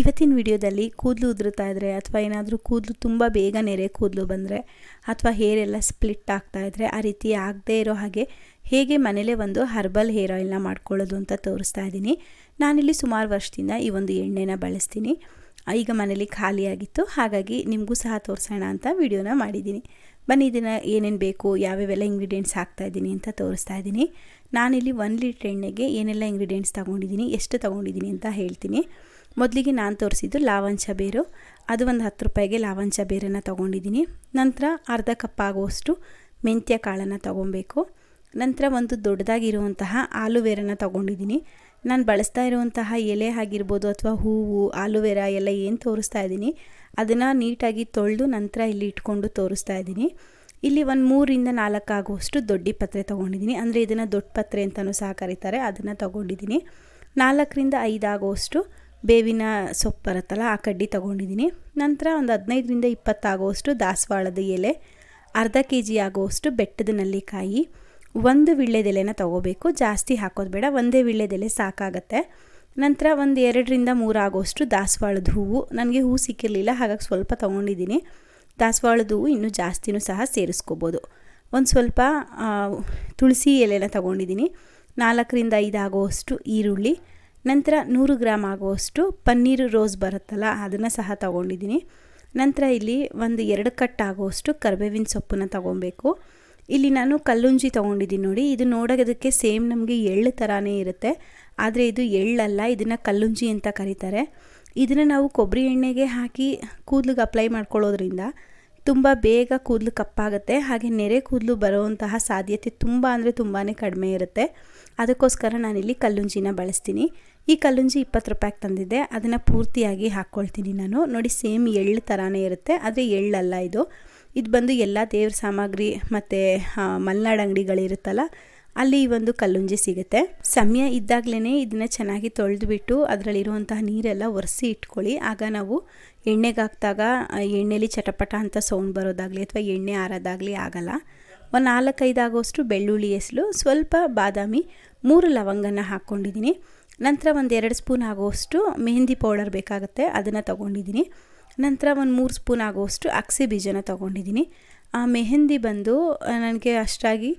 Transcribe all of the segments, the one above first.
ಇವತ್ತಿನ ವಿಡಿಯೋದಲ್ಲಿ ಕೂದಲು ಉದುರುತ್ತಾ ಇದ್ದರೆ ಅಥವಾ ಏನಾದರೂ ಕೂದಲು ತುಂಬ ಬೇಗ ನೆರೆ ಕೂದಲು ಬಂದರೆ ಅಥವಾ ಹೇರ್ ಎಲ್ಲ ಸ್ಪ್ಲಿಟ್ ಆಗ್ತಾ ಇದ್ದರೆ ಆ ರೀತಿ ಆಗದೇ ಇರೋ ಹಾಗೆ ಹೇಗೆ ಮನೇಲೇ ಒಂದು ಹರ್ಬಲ್ ಹೇರ್ ಆಯಿಲ್ನ ಮಾಡ್ಕೊಳ್ಳೋದು ಅಂತ ತೋರಿಸ್ತಾ ಇದ್ದೀನಿ. ನಾನಿಲ್ಲಿ ಸುಮಾರು ವರ್ಷದಿಂದ ಈ ಒಂದು ಎಣ್ಣೆನ ಬಳಸ್ತೀನಿ. ಈಗ ಮನೇಲಿ ಖಾಲಿಯಾಗಿತ್ತು ಹಾಗಾಗಿ ನಿಮಗೂ ಸಹ ತೋರಿಸೋಣ ಅಂತ ವಿಡಿಯೋನ ಮಾಡಿದ್ದೀನಿ. ಬನ್ನಿ, ಇದನ್ನು ಏನೇನು ಬೇಕು, ಯಾವ್ಯಾವೆಲ್ಲ ಇಂಗ್ರೀಡಿಯೆಂಟ್ಸ್ ಹಾಕ್ತಾ ಇದ್ದೀನಿ ಅಂತ ತೋರಿಸ್ತಾ ಇದ್ದೀನಿ. ನಾನಿಲ್ಲಿ ಒನ್ ಲೀಟ್ರ್ ಎಣ್ಣೆಗೆ ಏನೆಲ್ಲ ಇಂಗ್ರೀಡಿಯೆಂಟ್ಸ್ ತೊಗೊಂಡಿದ್ದೀನಿ, ಎಷ್ಟು ತೊಗೊಂಡಿದ್ದೀನಿ ಅಂತ ಹೇಳ್ತೀನಿ. ಮೊದಲಿಗೆ ನಾನು ತೋರಿಸಿದ್ದು ಲಾವಂಚ ಬೇರು. ಅದು ಒಂದು ಹತ್ತು ರೂಪಾಯಿಗೆ ಲಾವಂಚ ಬೇರನ್ನು ತೊಗೊಂಡಿದ್ದೀನಿ ನಂತರ ಅರ್ಧ ಕಪ್ ಆಗುವಷ್ಟು ಮೆಂತ್ಯ ಕಾಳನ್ನು ತೊಗೊಬೇಕು. ನಂತರ ಒಂದು ದೊಡ್ಡದಾಗಿರುವಂತಹ ಆಲೂವೇರನ ತೊಗೊಂಡಿದ್ದೀನಿ ನಾನು ಬಳಸ್ತಾ ಇರುವಂತಹ ಎಲೆ ಆಗಿರ್ಬೋದು ಅಥವಾ ಹೂವು ಆಲೂವೆರ ಎಲ್ಲ ಏನು ತೋರಿಸ್ತಾ ಇದ್ದೀನಿ, ಅದನ್ನು ನೀಟಾಗಿ ತೊಳೆದು ನಂತರ ಇಲ್ಲಿ ಇಟ್ಕೊಂಡು ತೋರಿಸ್ತಾ ಇದ್ದೀನಿ. ಇಲ್ಲಿ ಒಂದು ಮೂರಿಂದ ನಾಲ್ಕು ಆಗುವಷ್ಟು ದೊಡ್ಡ ಪತ್ರೆ ತೊಗೊಂಡಿದ್ದೀನಿ ಅಂದರೆ ಇದನ್ನು ದೊಡ್ಡ ಪತ್ರೆ ಅಂತಲೂ ಸಹ ಕರೀತಾರೆ, ಅದನ್ನು ತೊಗೊಂಡಿದ್ದೀನಿ ನಾಲ್ಕರಿಂದ ಐದು ಆಗುವಷ್ಟು ಬೇವಿನ ಸೊಪ್ಪು ಬರುತ್ತಲ್ಲ, ಆ ಕಡ್ಡಿ ತೊಗೊಂಡಿದ್ದೀನಿ. ನಂತರ ಒಂದು ಹದಿನೈದರಿಂದ ಇಪ್ಪತ್ತಾಗುವಷ್ಟು ದಾಸವಾಳದ ಎಲೆ, ಅರ್ಧ ಕೆ ಜಿ ಆಗುವಷ್ಟು ಬೆಟ್ಟದ ನಲ್ಲಿಕಾಯಿ, ಒಂದು ವಿಳ್ಳೆದೆಲೆನ ತೊಗೋಬೇಕು. ಜಾಸ್ತಿ ಹಾಕೋದು ಬೇಡ, ಒಂದೇ ವಿಳ್ಳೆದೆಲೆ ಸಾಕಾಗತ್ತೆ. ನಂತರ ಒಂದು ಎರಡರಿಂದ ಮೂರು ಆಗೋಷ್ಟು ದಾಸವಾಳದ ಹೂವು. ನನಗೆ ಹೂವು ಸಿಕ್ಕಿರಲಿಲ್ಲ, ಹಾಗಾಗಿ ಸ್ವಲ್ಪ ತೊಗೊಂಡಿದ್ದೀನಿ. ದಾಸವಾಳದ ಹೂವು ಇನ್ನೂ ಜಾಸ್ತಿನೂ ಸಹ ಸೇರಿಸ್ಕೋಬೋದು. ಒಂದು ಸ್ವಲ್ಪ ತುಳಸಿ ಎಲೆನ ತೊಗೊಂಡಿದ್ದೀನಿ. ನಾಲ್ಕರಿಂದ ಐದು ಆಗುವಷ್ಟು ಈರುಳ್ಳಿ ನಂತರ ನೂರು ಗ್ರಾಮ್ ಆಗುವಷ್ಟು ಪನ್ನೀರು ರೋಸ್ ಬರುತ್ತಲ್ಲ, ಅದನ್ನು ಸಹ ತಗೊಂಡಿದ್ದೀನಿ. ನಂತರ ಇಲ್ಲಿ ಒಂದು ಎರಡು ಕಟ್ ಆಗುವಷ್ಟು ಕರ್ಬೇವಿನ ಸೊಪ್ಪನ್ನು ತಗೊಬೇಕು. ಇಲ್ಲಿ ನಾನು ಕಲ್ಲುಂಜಿ ತೊಗೊಂಡಿದ್ದೀನಿ ನೋಡಿ, ಇದು ನೋಡೋದಕ್ಕೆ ಸೇಮ್ ನಮಗೆ ಎಳ್ಳು ಥರನೇ ಇರುತ್ತೆ, ಆದರೆ ಇದು ಎಳ್ಳಲ್ಲ, ಇದನ್ನು ಕಲ್ಲುಂಜಿ ಅಂತ ಕರೀತಾರೆ. ಇದನ್ನು ನಾವು ಕೊಬ್ಬರಿ ಎಣ್ಣೆಗೆ ಹಾಕಿ ಕೂದಲಿಗೆ ಅಪ್ಲೈ ಮಾಡ್ಕೊಳ್ಳೋದ್ರಿಂದ ತುಂಬ ಬೇಗ ಕೂದಲು ಕಪ್ಪಾಗುತ್ತೆ. ಹಾಗೆ ನೆರೆ ಕೂದಲು ಬರುವಂತಹ ಸಾಧ್ಯತೆ ತುಂಬ ಅಂದರೆ ತುಂಬಾ ಕಡಿಮೆ ಇರುತ್ತೆ. ಅದಕ್ಕೋಸ್ಕರ ನಾನಿಲ್ಲಿ ಕಲ್ಲುಂಜಿನ ಬಳಸ್ತೀನಿ. ಈ ಕಲ್ಲುಂಜಿ ಇಪ್ಪತ್ತು ರೂಪಾಯಿಗೆ ತಂದಿದ್ದೆ. ಅದನ್ನು ಪೂರ್ತಿಯಾಗಿ ಹಾಕ್ಕೊಳ್ತೀನಿ ನಾನು. ನೋಡಿ, ಸೇಮ್ ಎಳ್ಳು ಥರಾನೇ ಇರುತ್ತೆ. ಆದರೆ ಎಳ್ಳಲ್ಲ ಇದು. ಇದು ಬಂದು ಎಲ್ಲ ದೇವ್ರ ಸಾಮಗ್ರಿ ಮತ್ತು ಮಲೆನಾಡು ಅಂಗಡಿಗಳಿರುತ್ತಲ್ಲ ಅಲ್ಲಿ ಒಂದು ಕಲ್ಲುಂಜಿ ಸಿಗುತ್ತೆ. ಸಮಯ ಇದ್ದಾಗಲೇ ಇದನ್ನು ಚೆನ್ನಾಗಿ ತೊಳೆದುಬಿಟ್ಟು ಅದರಲ್ಲಿರುವಂತಹ ನೀರೆಲ್ಲ ಒರೆಸಿ ಇಟ್ಕೊಳ್ಳಿ. ಆಗ ನಾವು ಎಣ್ಣೆಗೆ ಹಾಕಿದಾಗ ಎಣ್ಣೆಲಿ ಚಟಪಟ ಅಂತ ಸೌಂಡ್ ಬರೋದಾಗಲಿ ಅಥವಾ ಎಣ್ಣೆ ಆರೋದಾಗಲಿ ಆಗಲ್ಲ. ಒಂದು ನಾಲ್ಕೈದು ಆಗೋಷ್ಟು ಬೆಳ್ಳುಳ್ಳಿ ಹೆಸಲು, ಸ್ವಲ್ಪ ಬಾದಾಮಿ, ಮೂರು ಲವಂಗನ ಹಾಕ್ಕೊಂಡಿದ್ದೀನಿ. ನಂತರ ಒಂದು ಎರಡು ಸ್ಪೂನ್ ಆಗೋಷ್ಟು ಮೆಹಂದಿ ಪೌಡರ್ ಬೇಕಾಗುತ್ತೆ, ಅದನ್ನು ತೊಗೊಂಡಿದ್ದೀನಿ. ನಂತರ ಒಂದು ಮೂರು ಸ್ಪೂನ್ ಆಗೋಷ್ಟು ಅಗಸೆ ಬೀಜನ ತೊಗೊಂಡಿದ್ದೀನಿ. ಆ ಮೆಹಂದಿ ಬಂದು ನನಗೆ ಅಷ್ಟಾಗಿ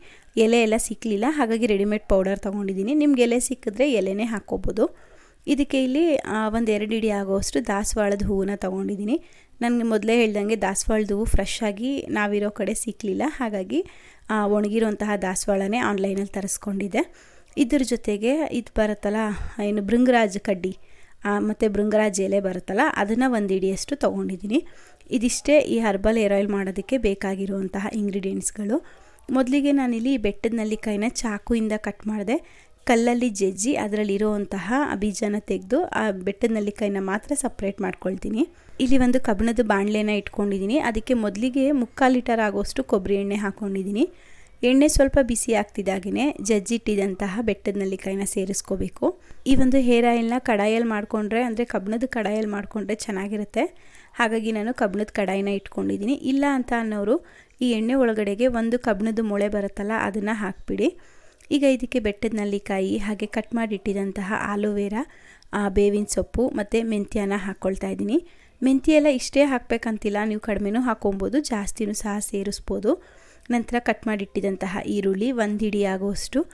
ಎಲೆ ಎಲ್ಲ ಸಿಕ್ಕಲಿಲ್ಲ ಹಾಗಾಗಿ ರೆಡಿಮೇಡ್ ಪೌಡರ್ ತೊಗೊಂಡಿದ್ದೀನಿ. ನಿಮ್ಗೆ ಎಲೆ ಸಿಕ್ಕಿದ್ರೆ ಎಲೆನೇ ಹಾಕ್ಕೋಬೋದು. ಇದಕ್ಕೆ ಇಲ್ಲಿ ಒಂದು ಎರಡು ಇಡಿ ಆಗೋಷ್ಟು ದಾಸವಾಳದ ಹೂವನ್ನ ತೊಗೊಂಡಿದ್ದೀನಿ. ನನಗೆ ಮೊದಲೇ ಹೇಳ್ದಂಗೆ ದಾಸವಾಳದ ಹೂವು ಫ್ರೆಶ್ ಆಗಿ ನಾವಿರೋ ಕಡೆ ಸಿಕ್ಕಲಿಲ್ಲ ಹಾಗಾಗಿ ಒಣಗಿರುವಂತಹ ದಾಸವಾಳನೇ ಆನ್ಲೈನಲ್ಲಿ ತರಿಸ್ಕೊಂಡಿದ್ದೆ. ಇದ್ರ ಜೊತೆಗೆ ಇದು ಬರುತ್ತಲ್ಲ ಏನು ಭೃಂಗರಾಜ್ ಕಡ್ಡಿ. ಮತ್ತು ಭೃಂಗರಾಜ್ ಎಲೆ ಬರುತ್ತಲ್ಲ, ಅದನ್ನು ಒಂದು ಇಡಿಯಷ್ಟು ತೊಗೊಂಡಿದ್ದೀನಿ ಇದಿಷ್ಟೇ ಈ ಹರ್ಬಲ್ ಏರ್ ಆಯಿಲ್ ಮಾಡೋದಕ್ಕೆ ಬೇಕಾಗಿರುವಂತಹ ಇಂಗ್ರೀಡಿಯೆಂಟ್ಸ್ಗಳು ಮೊದಲಿಗೆ ನಾನಿಲ್ಲಿ ಬೆಟ್ಟದ ನಲ್ಲಿಕಾಯಿನ ಚಾಕುಯಿಂದ ಕಟ್ ಮಾಡಿದೆ, ಕಲ್ಲಲ್ಲಿ ಜಜ್ಜಿ ಅದರಲ್ಲಿರುವಂತಹ ಬೀಜನ ತೆಗೆದು ಆ ಬೆಟ್ಟದ ನಲ್ಲಿಕಾಯಿನ ಮಾತ್ರ ಸಪ್ರೇಟ್ ಮಾಡ್ಕೊಳ್ತೀನಿ. ಇಲ್ಲಿ ಒಂದು ಕಬ್ಬಿಣದ ಬಾಣಲೆನ ಇಟ್ಕೊಂಡಿದ್ದೀನಿ ಅದಕ್ಕೆ ಮೊದಲಿಗೆ ಮುಕ್ಕಾಲು ಲೀಟರ್ ಆಗೋಷ್ಟು ಕೊಬ್ಬರಿ ಎಣ್ಣೆ ಹಾಕ್ಕೊಂಡಿದ್ದೀನಿ ಎಣ್ಣೆ ಸ್ವಲ್ಪ ಬಿಸಿ ಆಗ್ತಿದ್ದಾಗೇ ಜಜ್ಜಿಟ್ಟಿದಂತಹ ಬೆಟ್ಟದ ನಲ್ಲಿಕಾಯಿನ ಸೇರಿಸ್ಕೋಬೇಕು. ಈ ಒಂದು ಹೇರ್ ಆಯಿಲ್ನ ಕಡಾಯಲ್ಲಿ ಮಾಡಿಕೊಂಡ್ರೆ, ಅಂದರೆ ಕಬ್ಬಣದ ಕಡಾಯಲ್ಲಿ ಮಾಡಿಕೊಂಡ್ರೆ ಚೆನ್ನಾಗಿರುತ್ತೆ. ಹಾಗಾಗಿ ನಾನು ಕಬ್ಬಣದ ಕಡಾಯಿನ ಇಟ್ಕೊಂಡಿದ್ದೀನಿ. ಇಲ್ಲ ಅಂತ ಅನ್ನೋರು ಈ ಎಣ್ಣೆ ಒಳಗಡೆಗೆ ಒಂದು ಕಬ್ಬಣದ ಮೊಳೆ ಬರುತ್ತಲ್ಲ, ಅದನ್ನು ಹಾಕಿಬಿಡಿ. ಈಗ ಇದಕ್ಕೆ ಬೆಟ್ಟದ ನಲ್ಲಿಕಾಯಿ ಹಾಗೆ ಕಟ್ ಮಾಡಿಟ್ಟಿದಂತಹ ಆಲೂವೇರಾ ಬೇವಿನ ಸೊಪ್ಪು ಮತ್ತು ಮೆಂತ್ಯನ ಹಾಕ್ಕೊಳ್ತಾ ಇದ್ದೀನಿ. ಮೆಂತ್ಯೆಲ್ಲ ಇಷ್ಟೇ ಹಾಕಬೇಕಂತಿಲ್ಲ, ನೀವು ಕಡಿಮೆನೂ ಹಾಕೊಬೋದು, ಜಾಸ್ತಿನೂ ಸಹ ಸೇರಿಸ್ಬೋದು. ನಂತರ ಕಟ್ ಮಾಡಿಟ್ಟಿದಂತಹ ಈರುಳ್ಳಿ ಒಂದು ಹಿಡಿ ಆಗುವಷ್ಟು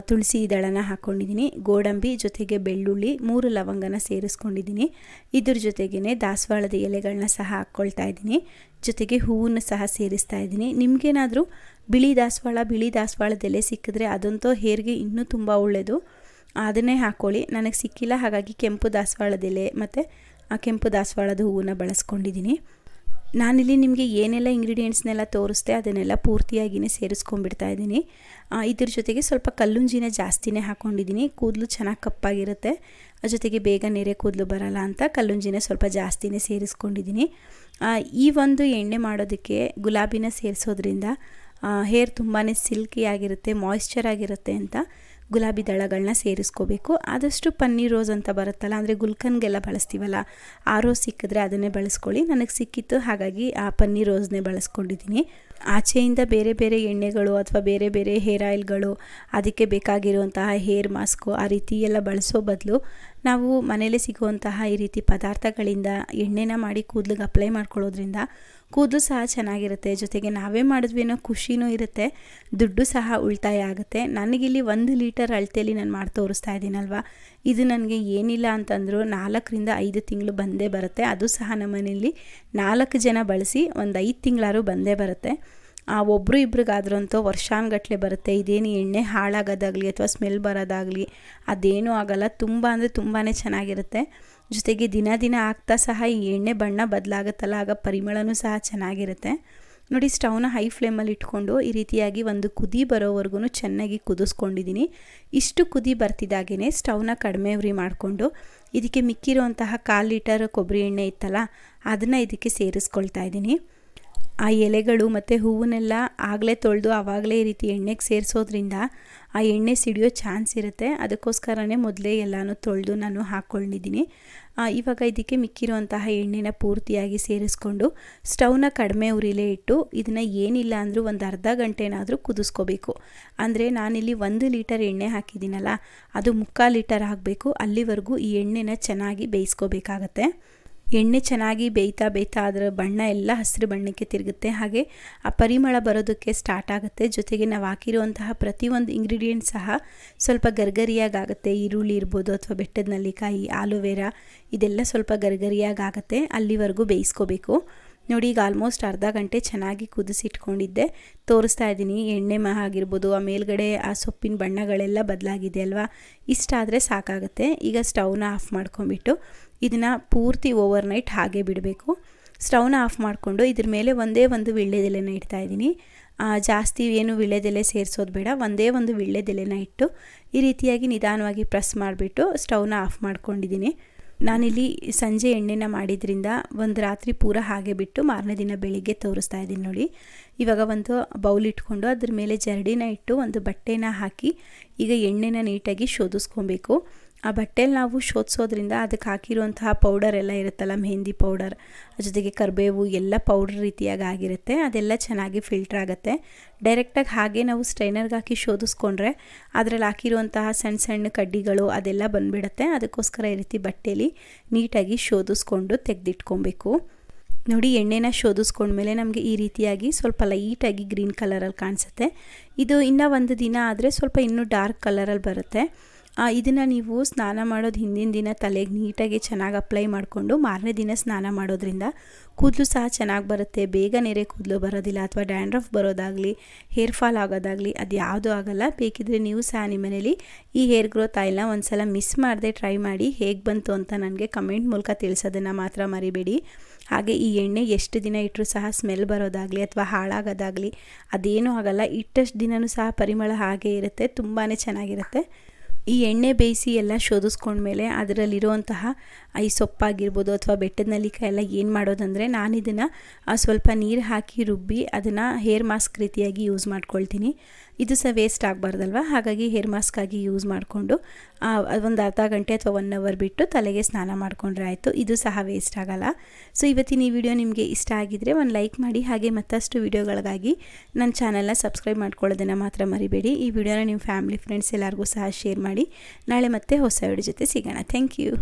ತುಳಸಿ ದಳನ ಹಾಕ್ಕೊಂಡಿದ್ದೀನಿ ಗೋಡಂಬಿ ಜೊತೆಗೆ ಬೆಳ್ಳುಳ್ಳಿ, ಮೂರು ಲವಂಗನ ಸೇರಿಸ್ಕೊಂಡಿದ್ದೀನಿ. ಇದ್ರ ಜೊತೆಗೇ ದಾಸವಾಳದ ಎಲೆಗಳನ್ನ ಸಹ ಹಾಕ್ಕೊಳ್ತಾ ಇದ್ದೀನಿ. ಜೊತೆಗೆ ಹೂವನ್ನು ಸಹ ಸೇರಿಸ್ತಾ ಇದ್ದೀನಿ. ನಿಮಗೇನಾದರೂ ಬಿಳಿ ದಾಸವಾಳ, ಬಿಳಿ ದಾಸವಾಳದ ಎಲೆ ಸಿಕ್ಕಿದ್ರೆ ಅದಂತೂ ಹೇರ್ಗೆ ಇನ್ನೂ ತುಂಬ ಒಳ್ಳೆಯದು ಅದನ್ನೇ ಹಾಕ್ಕೊಳ್ಳಿ ನನಗೆ ಸಿಕ್ಕಿಲ್ಲ, ಹಾಗಾಗಿ ಕೆಂಪು ದಾಸವಾಳದ ಎಲೆ ಮತ್ತು, ಆ, ಕೆಂಪು ದಾಸವಾಳದ ಹೂವನ್ನು ಬಳಸ್ಕೊಂಡಿದ್ದೀನಿ. ನಾನಿಲ್ಲಿ ನಿಮಗೆ ಏನೆಲ್ಲ ಇಂಗ್ರೀಡಿಯೆಂಟ್ಸ್ನೆಲ್ಲ ತೋರಿಸ್ದೆ ಅದನ್ನೆಲ್ಲ ಪೂರ್ತಿಯಾಗಿಯೇ ಸೇರಿಸ್ಕೊಂಡ್ಬಿಡ್ತಾ ಇದ್ದೀನಿ. ಇದ್ರ ಜೊತೆಗೆ ಸ್ವಲ್ಪ ಕಲ್ಲುಂಜಿನ ಜಾಸ್ತಿನೇ ಹಾಕ್ಕೊಂಡಿದ್ದೀನಿ ಕೂದಲು ಚೆನ್ನಾಗಿ ಕಪ್ಪಾಗಿರುತ್ತೆ. ಜೊತೆಗೆ ಬೇಗ ನೆರೆ ಕೂದಲು ಬರಲ್ಲ ಅಂತ ಕಲ್ಲುಂಜಿನ ಸ್ವಲ್ಪ ಜಾಸ್ತಿನೇ ಸೇರಿಸ್ಕೊಂಡಿದ್ದೀನಿ. ಈ ಒಂದು ಎಣ್ಣೆ ಮಾಡೋದಕ್ಕೆ ಗುಲಾಬಿನ ಸೇರಿಸೋದ್ರಿಂದ ಹೇರ್ ತುಂಬಾ ಸಿಲ್ಕಿ ಆಗಿರುತ್ತೆ ಮಾಯ್ಶ್ಚರ್ ಆಗಿರುತ್ತೆ ಅಂತ. ಗುಲಾಬಿ ದಳಗಳನ್ನ ಸೇರಿಸ್ಕೋಬೇಕು. ಆದಷ್ಟು ಪನ್ನೀರ್ ರೋಸ್ ಅಂತ ಬರುತ್ತಲ್ಲ, ಅಂದರೆ ಗುಲ್ಕನ್ಗೆಲ್ಲ ಬಳಸ್ತೀವಲ್ಲ, ಆ ರೋಸ್ ಸಿಕ್ಕಿದ್ರೆ ಅದನ್ನೇ ಬಳಸ್ಕೊಳ್ಳಿ. ನನಗೆ ಸಿಕ್ಕಿತ್ತು, ಹಾಗಾಗಿ ಆ ಪನ್ನೀರ್ ರೋಸ್ನೇ ಬಳಸ್ಕೊಂಡಿದ್ದೀನಿ. ಆಚೆಯಿಂದ ಬೇರೆ ಬೇರೆ ಎಣ್ಣೆಗಳು ಅಥವಾ ಬೇರೆ ಬೇರೆ ಹೇರ್ ಆಯಿಲ್ಗಳು, ಅದಕ್ಕೆ ಬೇಕಾಗಿರುವಂತಹ ಹೇರ್ ಮಾಸ್ಕು, ಆ ರೀತಿ ಎಲ್ಲ ಬಳಸೋ ಬದಲು ನಾವು ಮನೆಯಲ್ಲೇ ಸಿಗುವಂತಹ ಈ ರೀತಿ ಪದಾರ್ಥಗಳಿಂದ ಎಣ್ಣೆನ ಮಾಡಿ ಕೂದಲಿಗೆ ಅಪ್ಲೈ ಮಾಡ್ಕೊಳ್ಳೋದ್ರಿಂದ ಕೂದಲು ಸಹ ಚೆನ್ನಾಗಿರುತ್ತೆ. ಜೊತೆಗೆ ನಾವೇ ಮಾಡಿದ್ವಿ ಅನ್ನೋ ಖುಷಿನೂ ಇರುತ್ತೆ. ದುಡ್ಡು ಸಹ ಉಳಿತಾಯ ಆಗುತ್ತೆ. ನನಗಿಲ್ಲಿ ಒಂದು ಲೀಟರ್ ಅಳತೆಯಲ್ಲಿ ನಾನು ಮಾಡಿ ತೋರಿಸ್ತಾ ಇದ್ದೀನಲ್ವ? ಇದು ನನಗೆ ಏನಿಲ್ಲ ಅಂತಂದರೂ ನಾಲ್ಕರಿಂದ ಐದು ತಿಂಗಳು ಬಂದೇ ಬರುತ್ತೆ. ಅದು ಸಹ ನಮ್ಮ ಮನೆಯಲ್ಲಿ ನಾಲ್ಕು ಜನ ಬಳಸಿ ಒಂದು ಐದು ತಿಂಗಳಾರು ಬಂದೇ ಬರುತ್ತೆ. ಆ ಒಬ್ಬರು ಇಬ್ರಿಗಾದ್ರೂ ಅಂತೂ ಬರುತ್ತೆ. ಇದೇನು ಎಣ್ಣೆ ಹಾಳಾಗೋದಾಗಲಿ ಅಥವಾ ಸ್ಮೆಲ್ ಬರೋದಾಗಲಿ ಅದೇನೂ ಆಗಲ್ಲ. ತುಂಬ ಅಂದರೆ ತುಂಬಾ ಚೆನ್ನಾಗಿರುತ್ತೆ. ಜೊತೆಗೆ ದಿನ ದಿನ ಆಗ್ತಾ ಸಹ ಈ ಎಣ್ಣೆ ಬಣ್ಣ ಬದಲಾಗುತ್ತಲ್ಲ, ಆಗ ಪರಿಮಳನೂ ಸಹ ಚೆನ್ನಾಗಿರುತ್ತೆ. ನೋಡಿ, ಸ್ಟವ್ನ ಹೈ ಫ್ಲೇಮಲ್ಲಿ ಇಟ್ಕೊಂಡು ಈ ರೀತಿಯಾಗಿ ಒಂದು ಕುದಿ ಬರೋವರೆಗೂ ಚೆನ್ನಾಗಿ ಕುದಿಸ್ಕೊಂಡಿದ್ದೀನಿ. ಇಷ್ಟು ಕುದಿ ಬರ್ತಿದ್ದಾಗೇ ಸ್ಟವ್ನ ಕಡಿಮೆ ಉರಿ ಮಾಡಿಕೊಂಡು ಇದಕ್ಕೆ ಮಿಕ್ಕಿರುವಂತಹ ಕಾಲು ಲೀಟರ್ ಕೊಬ್ಬರಿ ಎಣ್ಣೆ ಇತ್ತಲ್ಲ, ಅದನ್ನು ಇದಕ್ಕೆ ಸೇರಿಸ್ಕೊಳ್ತಾ ಇದ್ದೀನಿ. ಆ ಎಲೆಗಳು ಮತ್ತು ಹೂವನ್ನೆಲ್ಲ ಆಗಲೇ ತೊಳೆದು ಆವಾಗಲೇ ಈ ರೀತಿ ಎಣ್ಣೆಗೆ ಸೇರಿಸೋದ್ರಿಂದ ಆ ಎಣ್ಣೆ ಸಿಡಿಯೋ ಚಾನ್ಸ್ ಇರುತ್ತೆ. ಅದಕ್ಕೋಸ್ಕರನೇ ಮೊದಲೇ ಎಲ್ಲನೂ ತೊಳೆದು ನಾನು ಹಾಕ್ಕೊಂಡಿದ್ದೀನಿ ಇವಾಗ ಇದಕ್ಕೆ ಮಿಕ್ಕಿರುವಂತಹ ಎಣ್ಣೆನ ಪೂರ್ತಿಯಾಗಿ ಸೇರಿಸ್ಕೊಂಡು ಸ್ಟವ್ನ ಕಡಿಮೆ ಉರಿಲೇ ಇಟ್ಟು ಇದನ್ನು ಏನಿಲ್ಲ ಅಂದರೂ ಒಂದು ಅರ್ಧ ಗಂಟೆನಾದರೂ ಕುದಿಸ್ಕೋಬೇಕು. ಅಂದರೆ ನಾನಿಲ್ಲಿ ಒಂದು ಲೀಟರ್ ಎಣ್ಣೆ ಹಾಕಿದ್ದೀನಲ್ಲ, ಅದು ಮುಕ್ಕಾಲು ಲೀಟರ್ ಹಾಕಬೇಕು. ಅಲ್ಲಿವರೆಗೂ ಈ ಎಣ್ಣೆನ ಚೆನ್ನಾಗಿ ಬೇಯಿಸ್ಕೋಬೇಕಾಗತ್ತೆ. ಎಣ್ಣೆ ಚೆನ್ನಾಗಿ ಬೇಯ್ತಾ ಬೇಯ್ತಾ ಅದರ ಬಣ್ಣ ಎಲ್ಲ ಹಸಿರು ಬಣ್ಣಕ್ಕೆ ತಿರುಗುತ್ತೆ. ಹಾಗೆ ಆ ಪರಿಮಳ ಬರೋದಕ್ಕೆ ಸ್ಟಾರ್ಟ್ ಆಗುತ್ತೆ. ಜೊತೆಗೆ ನಾವು ಹಾಕಿರುವಂತಹ ಪ್ರತಿಯೊಂದು ಇಂಗ್ರೀಡಿಯೆಂಟ್ ಸಹ ಸ್ವಲ್ಪ ಗರ್ಗರಿಯಾಗುತ್ತೆ ಈರುಳ್ಳಿ ಇರ್ಬೋದು ಅಥವಾ ಬೆಟ್ಟದ ನಲ್ಲಿಕಾಯಿ, ಆಲೋವೆರಾ, ಇದೆಲ್ಲ ಸ್ವಲ್ಪ ಗರ್ಗರಿಯಾಗುತ್ತೆ ಅಲ್ಲಿವರೆಗೂ ಬೇಯಿಸ್ಕೋಬೇಕು. ನೋಡಿ, ಈಗ ಆಲ್ಮೋಸ್ಟ್ ಅರ್ಧ ಗಂಟೆ ಚೆನ್ನಾಗಿ ಕುದಿಸಿಟ್ಕೊಂಡಿದ್ದೆ. ತೋರಿಸ್ತಾ ಇದ್ದೀನಿ. ಎಣ್ಣೆ ಮಹ ಆಗಿರ್ಬೋದು, ಆ ಮೇಲ್ಗಡೆ ಆ ಸೊಪ್ಪಿನ ಬಣ್ಣಗಳೆಲ್ಲ ಬದಲಾಗಿದೆ ಅಲ್ವಾ? ಇಷ್ಟಾದರೆ ಸಾಕಾಗುತ್ತೆ. ಈಗ ಸ್ಟವ್ನ ಆಫ್ ಮಾಡ್ಕೊಂಬಿಟ್ಟು ಇದನ್ನು ಪೂರ್ತಿ ಓವರ್ ನೈಟ್ ಹಾಗೆ ಬಿಡಬೇಕು. ಸ್ಟವ್ನ ಆಫ್ ಮಾಡಿಕೊಂಡು ಇದ್ರ ಮೇಲೆ ಒಂದೇ ಒಂದು ವಿಳ್ಳೆದೆಲೆನ ಇಡ್ತಾ ಇದ್ದೀನಿ. ಜಾಸ್ತಿ ಏನು ವಿಳ್ಳೆದೆಲೆ ಸೇರಿಸೋದು ಬೇಡ. ಒಂದೇ ಒಂದು ವಿಳ್ಳೆದೆಲೆನ ಇಟ್ಟು ಈ ರೀತಿಯಾಗಿ ನಿಧಾನವಾಗಿ ಪ್ರೆಸ್ ಮಾಡಿಬಿಟ್ಟು ಸ್ಟವ್ನ ಆಫ್ ಮಾಡ್ಕೊಂಡಿದ್ದೀನಿ. ನಾನಿಲ್ಲಿ ಸಂಜೆ ಎಣ್ಣೆನ ಮಾಡಿದ್ರಿಂದ ಒಂದು ರಾತ್ರಿ ಪೂರ ಹಾಗೆ ಬಿಟ್ಟು ಮಾರನೇ ದಿನ ಬೆಳಿಗ್ಗೆ ತೋರಿಸ್ತಾ ಇದ್ದೀನಿ ನೋಡಿ. ಇವಾಗ ಒಂದು ಬೌಲ್ ಇಟ್ಕೊಂಡು ಅದ್ರ ಮೇಲೆ ಜರಡಿನ ಇಟ್ಟು ಒಂದು ಬಟ್ಟೆನ ಹಾಕಿ ಈಗ ಎಣ್ಣೆನ ನೀಟಾಗಿ ಶೋಧಿಸ್ಕೊಬೇಕು. ಆ ಬಟ್ಟೆಲಿ ನಾವು ಶೋಧಿಸೋದ್ರಿಂದ ಅದಕ್ಕೆ ಹಾಕಿರುವಂತಹ ಪೌಡರ್ ಎಲ್ಲ ಇರುತ್ತಲ್ಲ, ಮೆಹಂದಿ ಪೌಡರ್ ಜೊತೆಗೆ ಕರಿಬೇವು ಎಲ್ಲ ಪೌಡರ್ ರೀತಿಯಾಗಿ ಆಗಿರುತ್ತೆ. ಅದೆಲ್ಲ ಚೆನ್ನಾಗಿ ಫಿಲ್ಟ್ರ್ ಆಗುತ್ತೆ. ಡೈರೆಕ್ಟಾಗಿ ಹಾಗೆ ನಾವು ಸ್ಟ್ರೈನರ್ಗೆ ಹಾಕಿ ಶೋಧಿಸ್ಕೊಂಡ್ರೆ ಅದರಲ್ಲಿ ಹಾಕಿರುವಂತಹ ಸಣ್ಣ ಸಣ್ಣ ಕಡ್ಡಿಗಳು ಅದೆಲ್ಲ ಬಂದುಬಿಡುತ್ತೆ. ಅದಕ್ಕೋಸ್ಕರ ಈ ರೀತಿ ಬಟ್ಟೆಯಲ್ಲಿ ನೀಟಾಗಿ ಶೋಧಿಸ್ಕೊಂಡು ತೆಗೆದಿಟ್ಕೊಬೇಕು. ನೋಡಿ, ಎಣ್ಣೆನ ಶೋಧಿಸ್ಕೊಂಡ್ಮೇಲೆ ನಮಗೆ ಈ ರೀತಿಯಾಗಿ ಸ್ವಲ್ಪ ಲೈಟಾಗಿ ಗ್ರೀನ್ ಕಲರಲ್ಲಿ ಕಾಣಿಸುತ್ತೆ. ಇದು ಇನ್ನೂ ಒಂದು ದಿನ ಆದರೆ ಸ್ವಲ್ಪ ಇನ್ನೂ ಡಾರ್ಕ್ ಕಲರಲ್ಲಿ ಬರುತ್ತೆ. ಇದನ್ನು ನೀವು ಸ್ನಾನ ಮಾಡೋದು ಹಿಂದಿನ ದಿನ ತಲೆಗೆ ನೀಟಾಗಿ ಚೆನ್ನಾಗಿ ಅಪ್ಲೈ ಮಾಡಿಕೊಂಡು ಮಾರನೇ ದಿನ ಸ್ನಾನ ಮಾಡೋದ್ರಿಂದ ಕೂದಲು ಸಹ ಚೆನ್ನಾಗಿ ಬರುತ್ತೆ. ಬೇಗ ನೆರೆ ಕೂದಲು ಬರೋದಿಲ್ಲ ಅಥವಾ ಡ್ಯಾಂಡ್ರಫ್ ಬರೋದಾಗಲಿ, ಹೇರ್ ಫಾಲ್ ಆಗೋದಾಗಲಿ ಅದು ಯಾವುದೂ ಆಗೋಲ್ಲ. ಬೇಕಿದ್ರೆ ನೀವು ಸಹ ನಿಮ್ಮ ಮನೇಲಿ ಈ ಹೇರ್ ಗ್ರೋತ್ ಆಯಿಲ್ನ ಒಂದು ಸಲ ಮಿಸ್ ಮಾಡದೆ ಟ್ರೈ ಮಾಡಿ ಹೇಗೆ ಬಂತು ಅಂತ ನನಗೆ ಕಮೆಂಟ್ ಮೂಲಕ ತಿಳಿಸೋದನ್ನು ಮಾತ್ರ ಮರಿಬೇಡಿ. ಹಾಗೆ ಈ ಎಣ್ಣೆ ಎಷ್ಟು ದಿನ ಇಟ್ಟರೂ ಸಹ ಸ್ಮೆಲ್ ಬರೋದಾಗಲಿ ಅಥವಾ ಹಾಳಾಗೋದಾಗಲಿ ಅದೇನೂ ಆಗಲ್ಲ. ಇಟ್ಟಷ್ಟು ದಿನವೂ ಸಹ ಪರಿಮಳ ಹಾಗೆ ಇರುತ್ತೆ ತುಂಬಾ ಚೆನ್ನಾಗಿರುತ್ತೆ. ಈ ಎಣ್ಣೆ ಬೇಯಿಸಿ ಎಲ್ಲ ಶೋಧಿಸ್ಕೊಂಡ್ಮೇಲೆ ಅದರಲ್ಲಿರುವಂತಹ ಐ ಸೊಪ್ಪಾಗಿರ್ಬೋದು ಅಥವಾ ಬೆಟ್ಟದ ನಲ್ಲಿಕಾಯಿ ಎಲ್ಲ ಏನು ಮಾಡೋದಂದರೆ ನಾನು ಇದನ್ನು ಸ್ವಲ್ಪ ನೀರು ಹಾಕಿ ರುಬ್ಬಿ ಅದನ್ನು ಹೇರ್ ಮಾಸ್ಕ್ ರೀತಿಯಾಗಿ ಯೂಸ್ ಮಾಡ್ಕೊಳ್ತೀನಿ. ಇದು ಸಹ ವೇಸ್ಟ್ ಆಗಬಾರ್ದಲ್ವ? ಹಾಗಾಗಿ ಹೇರ್ ಮಾಸ್ಕಾಗಿ ಯೂಸ್ ಮಾಡಿಕೊಂಡು ಒಂದು ಅರ್ಧ ಗಂಟೆ ಅಥವಾ ಒನ್ ಅವರ್ ಬಿಟ್ಟು ತಲೆಗೆ ಸ್ನಾನ ಮಾಡಿಕೊಂಡ್ರೆ ಆಯಿತು. ಇದು ಸಹ ವೇಸ್ಟ್ ಆಗಲ್ಲ. ಸೊ ಇವತ್ತಿನ ಈ ವಿಡಿಯೋ ನಿಮಗೆ ಇಷ್ಟ ಆಗಿದ್ದರೆ ಒಂದು ಲೈಕ್ ಮಾಡಿ, ಹಾಗೆ ಮತ್ತಷ್ಟು ವಿಡಿಯೋಗಳಿಗಾಗಿ ನನ್ನ ಚಾನಲ್ನ ಸಬ್ಸ್ಕ್ರೈಬ್ ಮಾಡ್ಕೊಳ್ಳೋದನ್ನು ಮಾತ್ರ ಮರಿಬೇಡಿ. ಈ ವಿಡಿಯೋನ ನಿಮ್ಮ ಫ್ಯಾಮಿಲಿ ಫ್ರೆಂಡ್ಸ್ ಎಲ್ಲರಿಗೂ ಸಹ ಶೇರ್ ಮಾಡಿ. ನಾಳೆ ಮತ್ತೆ ಹೊಸ ವಿಡಿಯೋ ಜೊತೆ ಸಿಗೋಣ. Thank you